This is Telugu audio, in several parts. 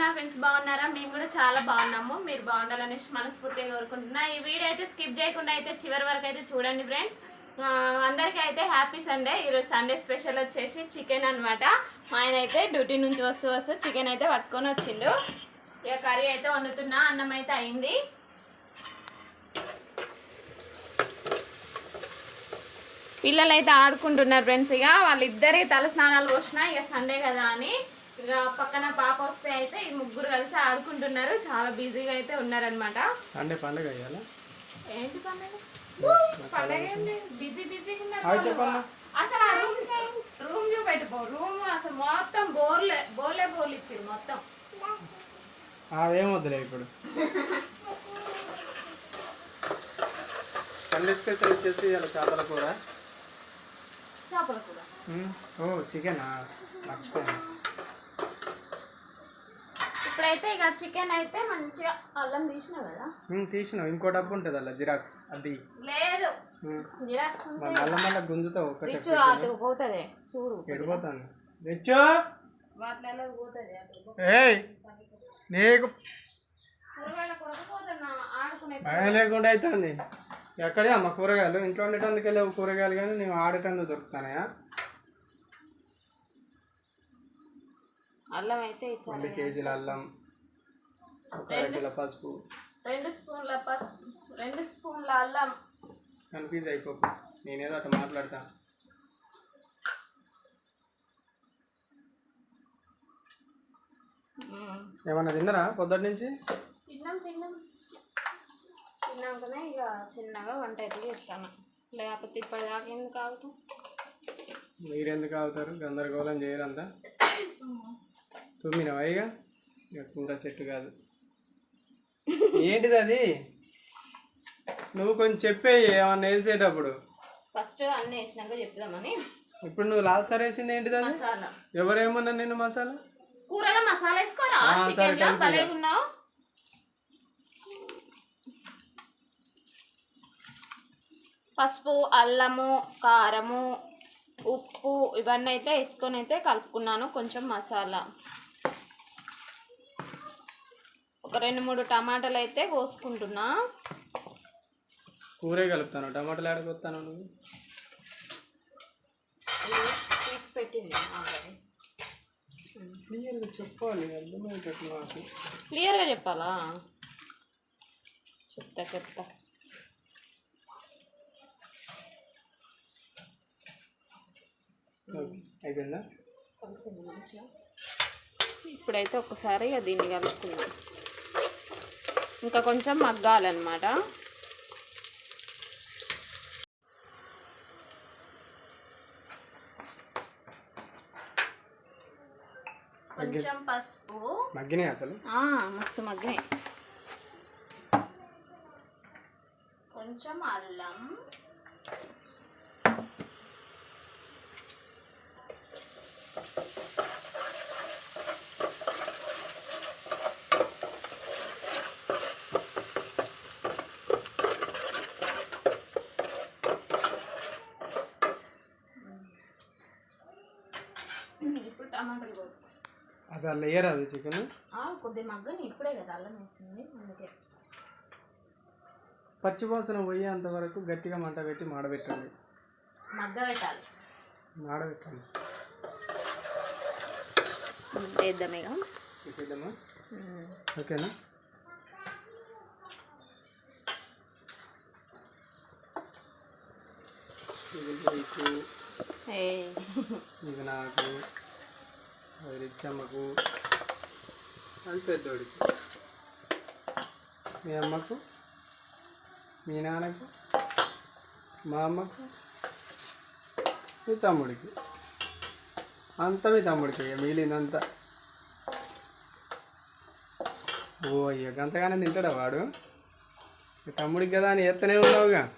ఉన్నారు ఫ్రెండ్స్ బాగున్నారా? మేము కూడా చాలా బాగున్నాము. మీరు బాగుండాలని మనస్ఫూర్తిగా కోరుకుంటున్నా. ఈ వీడియో అయితే స్కిప్ చేయకుండా అయితే చివరి వరకు అయితే చూడండి ఫ్రెండ్స్ అందరికీ అయితే హ్యాపీ సండే ఈరోజు సండే స్పెషల్ వచ్చేసి చికెన్ అనమాట మా ఆయన అయితే డ్యూటీ నుంచి వస్తూ వస్తూ చికెన్ అయితే పట్టుకొని వచ్చిండు. ఇక కర్రీ అయితే వండుతున్నా. అన్నం అయితే అయింది. పిల్లలు అయితే ఆడుకుంటున్నారు ఫ్రెండ్స్ ఇక వాళ్ళిద్దరి తల స్నానాలు పోసినా ఇక సండే కదా అని. ఇక పక్కన పాప వస్తే అయితే ఈ ముగ్గురు కలిసి ఆడుకుంటున్నారు. చాలా బిజీగా అయితే ఉన్నారనమాట సండే పండుగ ఏంటి పండుగ? పండగ ఏంటి బిజీ బిజీగా ఉన్నారు. అసలు ఆ రూమ్ రూమ్ చూపెట్టుకో రూమ్ అసలు మొత్తం బోర్లే బోర్లే బోర్లు ఇచ్చారు మొత్తం. అదేం వద్దులే ఇప్పుడు. సండే స్పెషల్ వచ్చేసి ఇలా చేపల కూర? చేపల కూర. ఓ చికెనా? మర్చిపోయాను ఇప్పుడైతే ఇక చికెన్ అయితే మంచిగా అల్లం తీసినావు కదా. తీసినావు. ఇంకో డబ్బు ఉంటుంది అలా జిరాక్స్ అది. లేదు. జిరాక్స్ మళ్ళా మళ్ళా గుంజుతావు ఒకటే అటు పోతుంది. చూడు ఎడిపోతాను. నీకు భయం లేకుండా అవుతుంది ఎక్కడే అమ్మ కూరగాయలు? ఇంట్లో ఉండేటందుకు వెళ్ళావు కూరగాయలు కానీ నేను ఆడేటందుకు దొరుకుతానయా? అల్లం అయితే ఇస్తాను రెండు కేజీల అల్లం ఒక పసుపు. రెండు స్పూన్ల పసుపు రెండు స్పూన్ల అల్లం. కన్ఫ్యూజ్ అయిపోకు నేనేదో అట్లా మాట్లాడతా. ఏమన్నా తిన్నరా పొద్దుటి నుంచి? తిన్నాం తిన్నాం. తిన్నాకనే ఇక చిన్నగా వంట అయితే చేస్తాను. లేకపోతే ఇప్పటిదాకా ఎందుకు ఆగుతాం? మీరెందుకు అవుతారు గందరగోళం చేయరంతా? తుమ్మినవా ఇక ఇక కూర సెట్ కాదు ఏంటిది అది నువ్వు కొంచెం చెప్పే ఏమన్నా వేసేటప్పుడు ఫస్ట్ అన్నీ వేసినాక చెప్దామని ఇప్పుడు నువ్వు లాస్ట్ సారి వేసింది ఏంటిది అది మసాలా ఎవరేమన్నా నేను మసాలా కూరలో మసాలా వేసుకోరా ఆ, సరే, చికెన్లో కలిపి భలే. ఉన్నావు పసుపు అల్లము కారము ఉప్పు ఇవన్నీ అయితే వేసుకొని అయితే కలుపుకున్నాను కొంచెం మసాలా ఒక రెండు మూడు టమాటాలు అయితే కోసుకుంటున్నా. కూరే కలుపుతాను. టమాటాలు ఆడకొస్తాను నువ్వు? ఇది తీసి పెట్టింది already. క్లియర్గా చెప్పాలి అర్థమయ్యేటట్లు నాకు. క్లియర్గా చెప్పాలా? చెప్తా చెప్తా. అయిపోయిందా? కలిసింది మంచిగా. ఇప్పుడైతే ఒకసారి దీన్ని కలుపుకుందాం. ఇంకా కొంచెం మగ్గాలన్నమాట. కొంచెం పసుపు. మగ్గినాయి అసలు? ఆ, మస్తు మగ్గినాయి. కొంచెం అల్లం ఇప్పుడు టమాటాలు కోసుకో అది అలా వేయరాదు చికెన్ ఆ, కొద్ది మగ్గని ఇప్పుడే కదా అల్లం వేసింది అందుకే. పచ్చివాసన పోయేంత వరకు గట్టిగా మంట పెట్టి మాడబెట్టండి మగ్గ పెట్టాలి మాడబెట్టండి వేద్దాం ఇక. తీసేద్దామా? ఓకేనా? ఇది నీకు ఏ ఇది నాకు. అది రిచ్చమ్మకు అది పెద్దోడికి. మీ అమ్మకు మీ నాన్నకు మా అమ్మకు మీ తమ్ముడికి. అంతా మీ తమ్ముడికి ఇక మిగిలిందంతా ఓ అయ్యో అంతగానే తింటాడా వాడు? తమ్ముడికి కదా అని ఎత్తనే ఉన్నావుగా.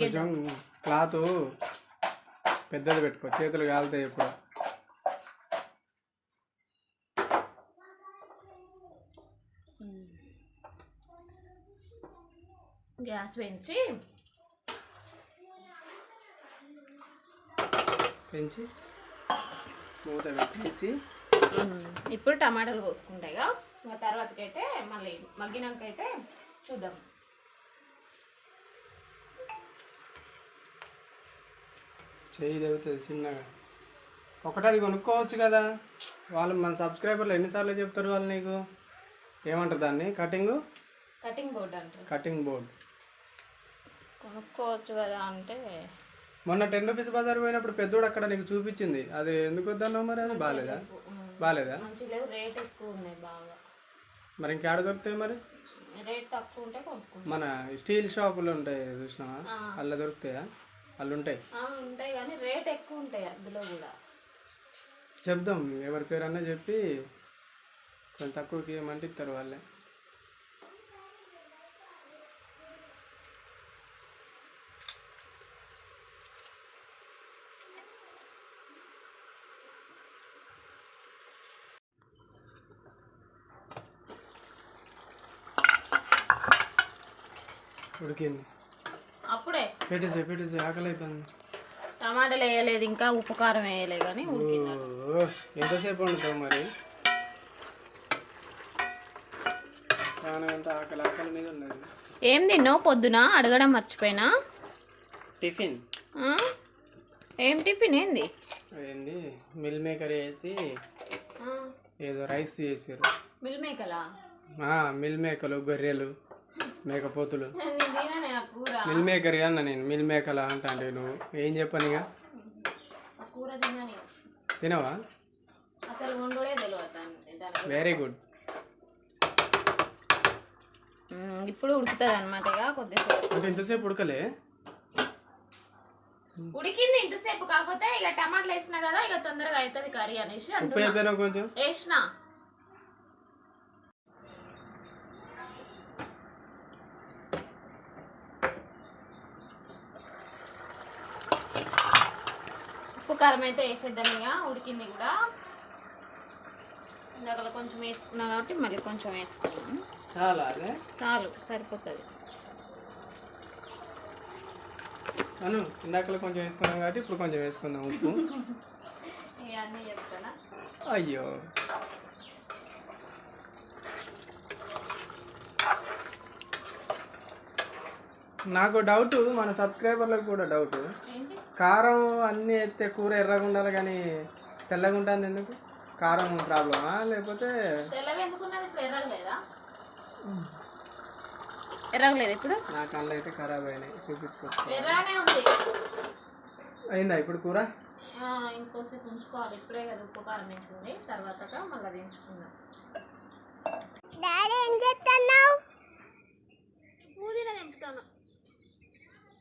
కొంచెం క్లాత్ పెద్దది పెట్టుకో. చేతులు కాలుతాయి ఎప్పుడు. గ్యాస్ పెంచి పెంచి మూత పెట్టేసి ఇప్పుడు టమాటాలు కోసుకుంటాయిగా తర్వాతకైతే మళ్ళీ మగ్గినాకైతే చూద్దాం. చేయి తగ్గుతుంది చిన్నగా ఒకటది కొనుక్కోవచ్చు కదా. వాళ్ళు మన సబ్స్క్రైబర్లు ఎన్నిసార్లు చెప్తారు వాళ్ళు నీకు? ఏమంటారు దాన్ని? కటింగ్? కటింగ్ బోర్డ్ అంటారు. Cutting board. కొనుక్కోవచ్చు కదా అంటే. మొన్న టెన్ రూపీస్ బజార్ పోయినప్పుడు పెద్దోడు అక్కడ నీకు చూపించింది. అది ఎందుకు వద్దన్నావు మరి? అది బాగాలేదా బాగాలేదా రేట్ ఎక్కువ ఉన్నాయి బాగా. మరి ఇంకేడ దొరుకుతాయి మరి? రేట్ తక్కువ ఉంటే మన స్టీల్ షాపులు ఉంటాయి చూసినావా? అలా దొరుకుతాయా? వాళ్ళు ఉంటాయి ఉంటాయి కానీ రేట్ ఎక్కువ ఉంటాయి అందులో కూడా. చెప్దాం ఎవరి పేరన్నా చెప్పి కొంచెం తక్కువకి ఏమంటే ఇస్తారు వాళ్ళే. ఉడికింది. అప్పుడే. పెట్టేసే పెట్టేసే ఆకలి అవుతుంది టమాటాలు వేయలేదు ఇంకా ఉప్పు కారం వేయలే కానీ ఎంతసేపు వండుతావు మరి? చాలా అంత ఆకలి ఆకలి మీద ఉన్నది ఏం తిన్నావు పొద్దున? అడగడం మర్చిపోయినా? టిఫిన్? ఏం టిఫిన్? ఏంది? ఏంది? మిల్ మేకర్ వేసి ఏదో రైస్ చేసారు మిల్ మేకలా? మిల్ మేకలు గొర్రెలు మేకపోతులు మిల్ మేకర్ అన్న నేను. మిల్ మేకల అంటా అంటే నువ్వు. ఏం కూర తినని తినవా? వెరీ గుడ్ ఇప్పుడు ఉడుకుతుంది అనమాట ఇక కొద్దిసేపు. అంటే ఇంతసేపు ఉడకలే? ఉడికింది ఇంతసేపు. కాకపోతే ఇక టమాటాలు వేసినా కదా ఇక తొందరగా అవుతుంది కర్రీ అనేసి అయిపోయినా కొంచెం? వేసిన. కారం అయితే వేసేద్దాం ఇక ఉడికింది కూడా. ఇందాక కొంచెం వేసుకున్నా కాబట్టి మళ్ళీ కొంచెం వేసుకున్నాను చాలా సరిపోతుంది. అను ఇందాకలో కొంచెం వేసుకున్నాం కాబట్టి ఇప్పుడు కొంచెం వేసుకుందాం ఉప్పు. అయ్యో. నాకు డౌట్ మన సబ్స్క్రైబర్లకు కూడా డౌట్. కారం అన్నీ ఎత్తే కూర ఎర్రగా ఉండాలి కానీ తెల్లగా ఉంటుంది ఎందుకు? కారం ప్రాబ్లమా? లేకపోతే ఎర్రగలేదా ఎర్రగలేదు ఇప్పుడు నా కళ్ళు అయితే ఖరాబ్ అయినాయి. ఉంది. అయిందా ఇప్పుడు కూర? ఆ, ఇంకోసేపు ఉంచుకోవాలి. ఇప్పుడే కదా ఉప్పు కారం వేసింది. తర్వాత మళ్ళీ వేయించుకుందాం డాడీ ఏం చేస్తున్నావు? పుదీనా తెంపుతాను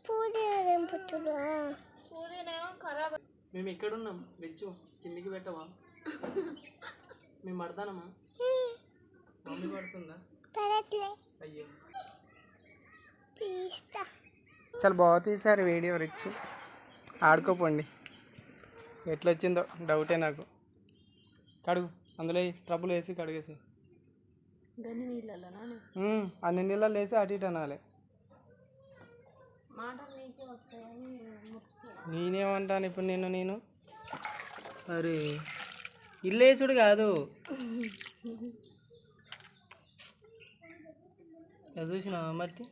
పూజ దింపుతున్నా పుదీనా ఏమో ఖరాబ్. మేము ఇక్కడ ఉన్నాం వెచ్చు కిందికి పెట్టవా? మేము పడతానమ్మా మమ్మీ పడుతుందా? అయ్యో. తీస్తా. చాలా బాగా తీశారు వీడియో రిచ్. ఆడుకోపోండి. ఎట్లా వచ్చిందో డౌటే నాకు. కడుగు. అందులో ట్రబుల్ వేసి కడిగేసి. అన్ని నీళ్ళలో వేసి అటు ఇటు అనాలి. మాటలు నీకే వస్తాయని ముట్టుకో. నేనేమంటాను ఇప్పుడు నేను నేను? అరే ఇల్లేసుడు కాదు. అది చూసినావా మట్టి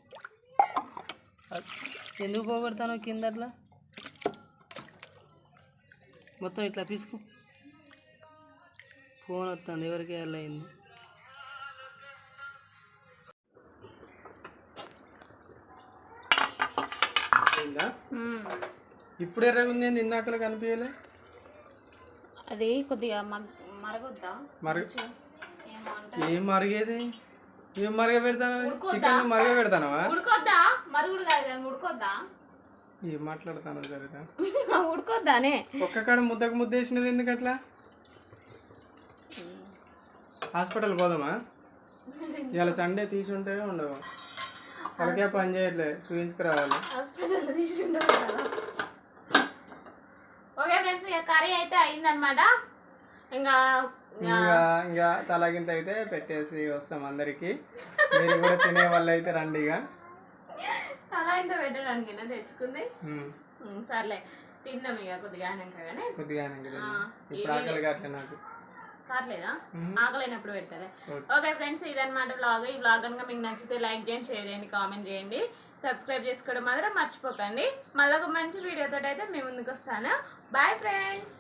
ఎందుకు పోగొడతాను కింద అట్లా? మొత్తం ఇట్లా పిసుకు. ఫోన్ వస్తుంది ఎవరికి అయిందా? మ్మ్. ఇప్పుడు ఎర్రగా ఉంది ఏంది ఇందాకలా కనిపించలే అది కొద్దిగా మరగొద్దా? మరగ ఏం మరిగేది? ఏం మరగ పెడతాను? చికెన్ మరగ పెడతానవా? ఉడుకొద్దా? మరుగుడు కాదు కానీ ఉడుకొద్దా ఏం మాట్లాడతాను సరేనా ఉడుకొద్దానే ఒక్క కాడ ముద్దకు ముద్ద వేసినవి ఎందుకు అట్లా? హాస్పిటల్ పోదామా? ఇవాళ సండే తీసుంటే ఉండవు. వాళ్ళకే పని చేయట్లే చూపించుకురావాలి హాస్పిటల్ ఓకే ఫ్రెండ్స్ ఇక కర్రీ అయితే అయిందనమాట ఇంకా ఇంకా ఇంకా తలగింత అయితే పెట్టేసి వస్తాం అందరికి. మీరు కూడా తినే వాళ్ళు అయితే రండి ఇక. తలగింత పెట్టడానికి తెచ్చుకుంది. సర్లే తిన్నాం ఇక కొద్దిగా కొద్దిగా ఇప్పుడు ఆకలి కావట్లేదు నాకు. కావట్లేదా? ఆకలేనప్పుడు పెడతారా ఓకే. ఫ్రెండ్స్ ఇదనమాట బ్లాగ్ ఈ బ్లాగ్ కనుక మీకు నచ్చితే లైక్ చేయండి షేర్ చేయండి కామెంట్ చేయండి. సబ్స్క్రైబ్ చేసుకోవడం మాత్రం మర్చిపోకండి. మళ్ళీ ఒక మంచి వీడియోతో అయితే మేము ముందుకు వస్తాను బాయ్ ఫ్రెండ్స్